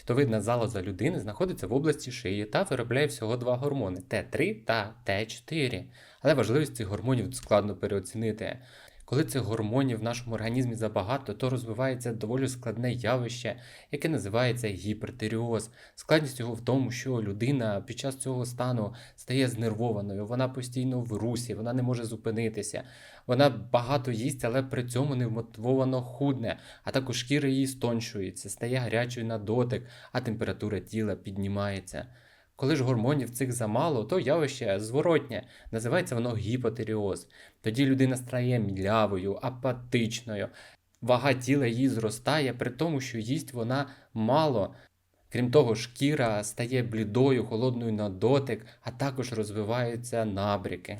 Щитовидна залоза людини знаходиться в області шиї та виробляє всього два гормони Т3 та Т4. Але важливість цих гормонів складно переоцінити. Коли цих гормонів в нашому організмі забагато, то розвивається доволі складне явище, яке називається гіпертиріоз. Складність його в тому, що людина під час цього стану стає знервованою, вона постійно в русі, вона не може зупинитися, вона багато їсть, але при цьому невмотивовано худне, а також шкіра її стончується, стає гарячою на дотик, а температура тіла піднімається. Коли ж гормонів цих замало, то явище зворотнє, називається воно гіпотиріоз. Тоді людина стає млявою, апатичною, вага тіла її зростає, при тому, що їсть вона мало. Крім того, шкіра стає блідою, холодною на дотик, а також розвиваються набряки.